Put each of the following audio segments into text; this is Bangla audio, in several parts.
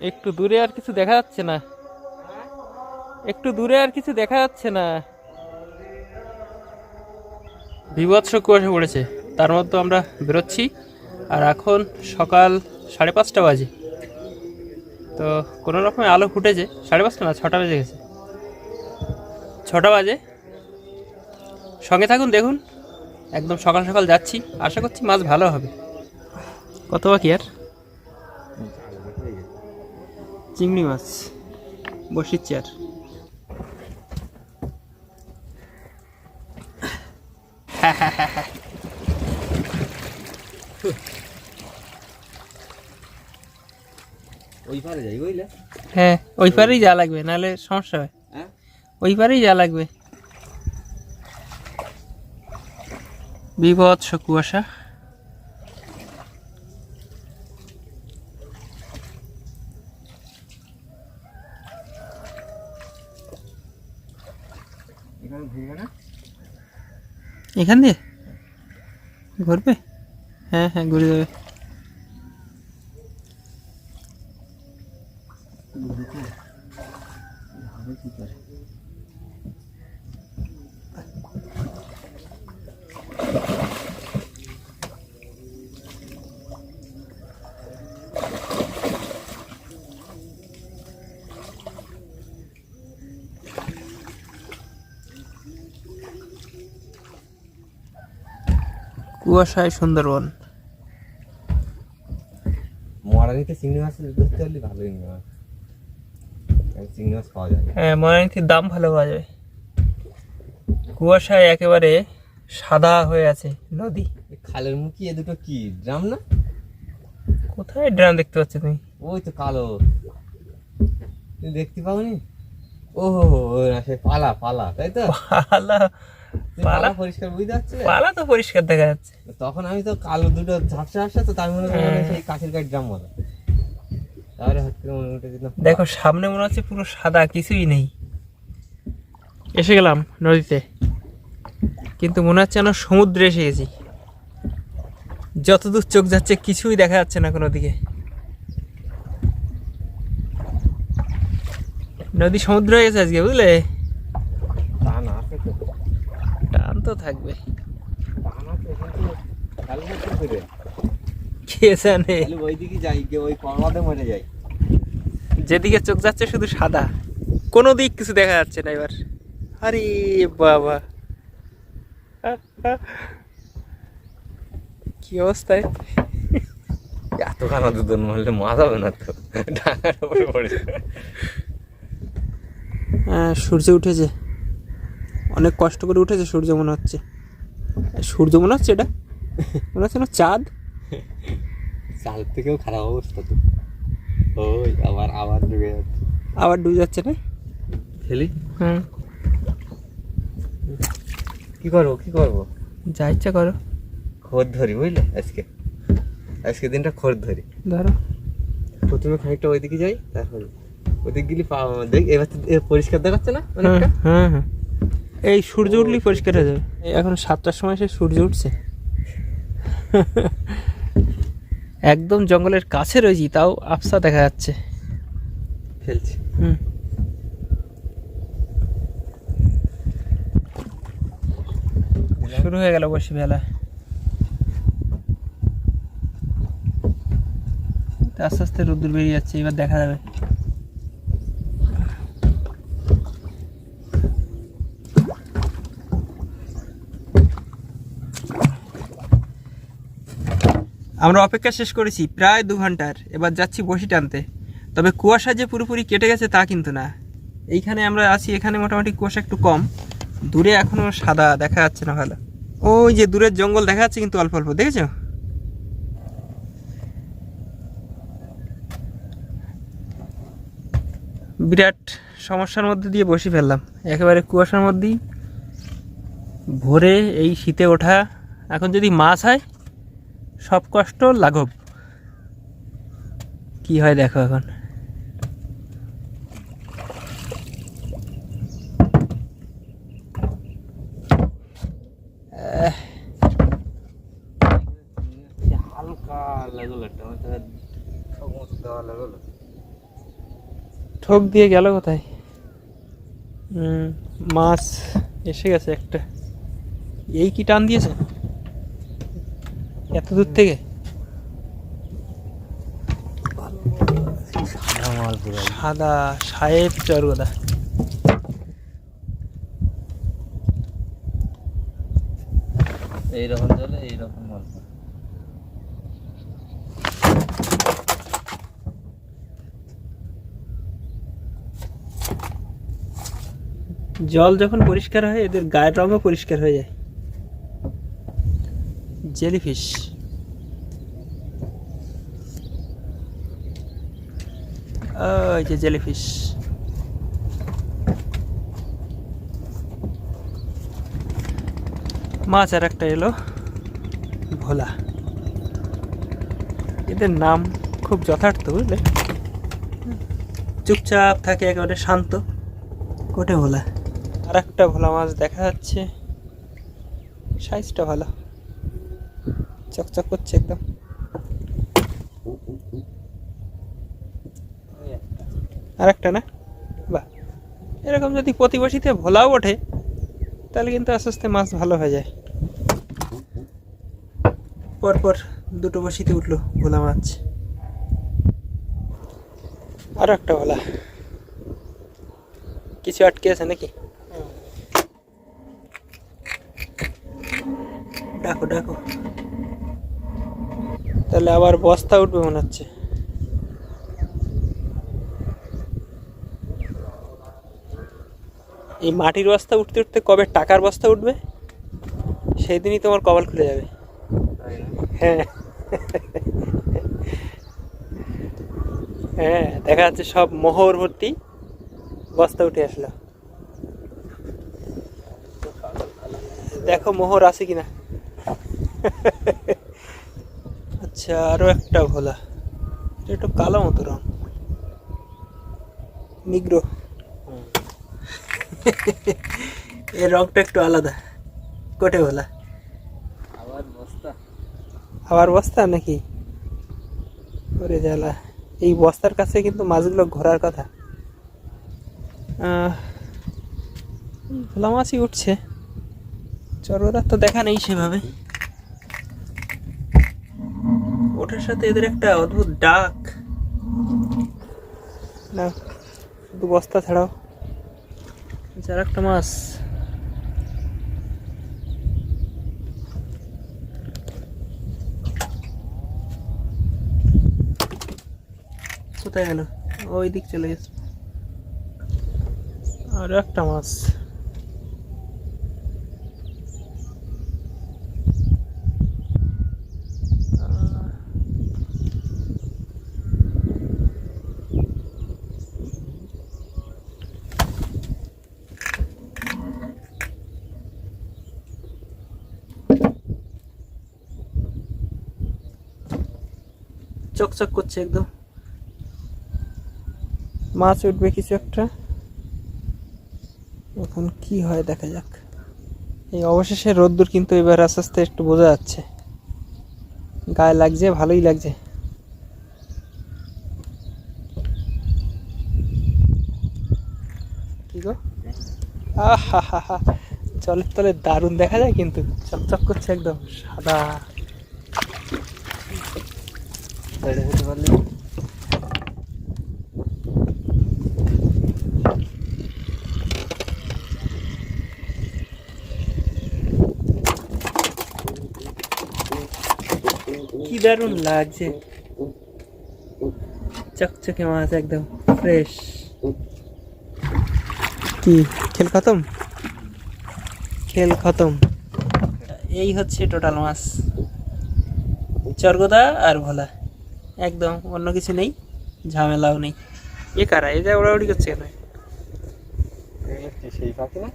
একটু দূরে আর কিছু দেখা যাচ্ছে না। একটু দূরে আর কিছু দেখা যাচ্ছে না। বিভৎস কুয়াশা পড়েছে। তার মধ্যে আমরা বেরোচ্ছি আর এখন সকাল সাড়ে পাঁচটা বাজে। তো কোনো রকমে আলো ফুটেছে। সাড়ে পাঁচটা না ছটা বেজে গেছে। ছটা বাজে। সঙ্গে থাকুন দেখুন। একদম সকাল সকাল যাচ্ছি। আশা করছি মাছ ভালো হবে। কত বাকি আর? চিংড়ি মাছ বসির চেয়ার। ওই পারে যাই বুঝলে হ্যাঁ ওই পারেই যা লাগবে নাহলে সমস্যা হয়। হ্যাঁ? ওই পারেই যা লাগবে। বিভৎস কুয়াশা এখানে ঘুরবে না এখান দিয়ে? ঘুরবে? হ্যাঁ হ্যাঁ ঘুরে যাবে। কি করে? কুয়াশায় সুন্দরবন। মরানিতে চিংড়ি মাছ ধরতে পারলে চিংড়ি মাছ পাওয়া যায় হ্যাঁ দাম ভালো পাওয়া যাবে কুয়াশায় একেবারে সাদা হয়ে আছে। নদী খালের মুখি এ দুটো কি ড্রাম না? কোথায় ড্রাম দেখতে পাচ্ছ তুমি? ওই তো কালো। তুমি দেখতে পাওনি? ও হো না সে পালা পালা তাই তো? পালা? পালা? পরিষ্কার বুঝতে পালা তো পরিষ্কার দেখা যাচ্ছে। তখন আমি তো কালো দুটো ঝাপসা আসছে তো তার মনে করি হয়। সেই কাছের ড্রাম বলা। তাহলে হচ্ছে মনে উঠে দেখো সামনে মনে হচ্ছে পুরো সাদা কিছুই নেই। এসে গেলাম নদীতে। কিন্তু মনে হচ্ছে যেন সমুদ্রে এসে গেছি। যতদূর চোখ যাচ্ছে কিছুই দেখা যাচ্ছে না কোনো দিকে। নদী সমুদ্র হয়ে গেছে আজকে বুঝলে টান আছে তো টান তো থাকবে টান আছে কিন্তু খালি না কি করে কে জানে খালি ওই দিকে যাই গিয়ে ওই কর্মাতে মরে যাই। যেদিকে চোখ যাচ্ছে শুধু সাদা। কোনো দিক কিছু দেখা যাচ্ছে না এবার। আরে বাবা। কি অবস্থায় এত খানা দুধন মরলে মাছ হবে না তো। ডাঙার উপরে পড়ে। সূর্য উঠেছে। অনেক কষ্ট করে উঠেছে সূর্য মনে হচ্ছে। সূর্য মনে হচ্ছে এটা? মনে হচ্ছে না চাঁদ? চাঁদ থেকেও খারাপ অবস্থা তো। ওই আবার আবার ডুবে যাচ্ছে। আবার ডুবে যাচ্ছে না? খেলি? হ্যাঁ কি করব কি করব? যা ইচ্ছা করো। খোর ধরি বুঝলে? আজকে আজকে দিনটা খোর ধরি। ধরো। প্রথমে খানিকটা ওইদিকে যাই তারপরে ওদিক গেলে পাওয়া দেখ এবার তো পরিষ্কার দেখাচ্ছে না অনেকটা? হ্যাঁ হ্যাঁ এই সূর্য উঠলেই পরিষ্কার হয়ে যাবে। এখন সাতটার সময় সে সূর্য উঠছে। একদম জঙ্গলের কাছে রয়েছি তাও আফসা দেখা যাচ্ছে। ফেলছি। হুম। শুরু হয়ে গেল বসে বেলা। আস্তে আস্তে রোদ্দুর বেরিয়ে যাচ্ছে এবার দেখা যাবে। আমরা অপেক্ষা শেষ করেছি প্রায় দু ঘণ্টার। এবার যাচ্ছি বসি টানতে। তবে কুয়াশা যে পুরোপুরি কেটে গেছে তা কিন্তু না। এইখানে আমরা আছি, এখানে মোটামুটি কুয়াশা একটু কম। দূরে এখনও সাদা দেখা যাচ্ছে না ভালো। ওই যে দূরের জঙ্গল দেখা যাচ্ছে কিন্তু অল্প অল্প, দেখেছ? বিরাট সমস্যার মধ্যে দিয়ে বসে ফেললাম। একেবারে কুয়াশার মধ্যেই ভোরে এই শীতে ওঠা। এখন যদি মাছ হয় সব কষ্ট লাঘব। কি হয় দেখো এখন। ঠোক দিয়ে গেল কোথায়? মাছ এসে গেছে একটা। এই কি টান দিয়েছে? এত দূর থেকে? সাদা সাহেব চরগোদা এইরকম জলে এইরকম জল যখন পরিষ্কার হয় এদের গায়ের রঙও পরিষ্কার হয়ে যায়। জেলিফিশ। ওই যে জেলিফিশ। মাছ আর একটা এলো। ভোলা। এদের নাম খুব যথার্থ বুঝলে? চুপচাপ থাকে একেবারে শান্ত। কোটে ভোলা। আর একটা ভোলা মাছ দেখা যাচ্ছে। সাইজটা ভালো। চকচক করছে একদম। আর একটা না? বাহ। এরকম যদি প্রতিবেশীতে ভোলাও ওঠে, তাহলে কিন্তু আস্তে আস্তে মাছ ভালো হয়ে যায়। পরপর দুটো বসিতে উঠল ভোলা মাছ। আর একটা ভোলা। কিছু আটকে আছে নাকি? ডাকো ডাকো। তাহলে আবার বস্তা উঠবে মনে হচ্ছে। এই মাটির বস্তা উঠতে উঠতে কবে টাকার বস্তা উঠবে? সেই দিনই তোমার কপাল খুলে যাবে। হ্যাঁ। হ্যাঁ দেখা যাচ্ছে সব মোহর ভর্তি বস্তা উঠে আসলো। দেখো মোহর আছে কিনা। আচ্ছা আরও একটা ভোলা। এটা একটু কালো মতো রং নিগ্রো। এর রংটা একটু আলাদা। কোটে ভোলা আবার বস্তা। আবার বস্তা নাকি? ওরে জ্বালা। এই বস্তার কাছে কিন্তু মাছগুলো ঘোরার কথা। ভোলা মাছই উঠছে। চরোরা তো দেখা নেই সেভাবে। ওটার সাথে এদের একটা অদ্ভুত ডাক। না শুধু বস্তা ছাড়াও। যার একটা মাছ কোথায় গেল ওই দিক চলে গেছে আর একটা মাছ চকচক করছে একদম। মাছ উঠবে কিছু একটা। এখন কি হয় দেখা যাক। এই অবশেষে রোদ্দুর কিন্তু এবার আস্তে আস্তে একটু বোঝা যাচ্ছে। গায়ে লাগছে, ভালোই লাগছে। আহা হা হা জলের তলে দারুণ দেখা যায় কিন্তু। চকচক করছে একদম সাদা। ছেড়ে দিতে পারলে। কি দারুণ লাগছে। চকচকে মাছ একদম ফ্রেশ কি খেল খতম? খেল খতম। এই হচ্ছে টোটাল মাছ। চর্গদা আর ভোলা। একদম অন্য কিছু নেই ঝামেলাও নেই। এ কারা? এই যা ওড়াউড়ি করছে কেন সেই পাখি না?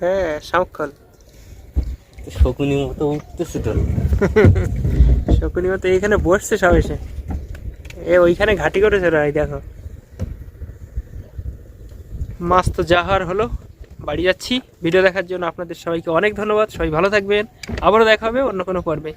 হ্যাঁ শামুকল শকুনি মতো উঠতেছে তো। শকুনি মতো এইখানে বসছে সব এসে এ ওইখানে ঘাটি করেছে ওরা এই দেখো। মাছ তো যা হওয়ার হলো বাড়ি যাচ্ছি। ভিডিও দেখার জন্য আপনাদের সবাইকে অনেক ধন্যবাদ। সবাই ভালো থাকবেন। আবারও দেখা হবে অন্য কোনো পর্বে।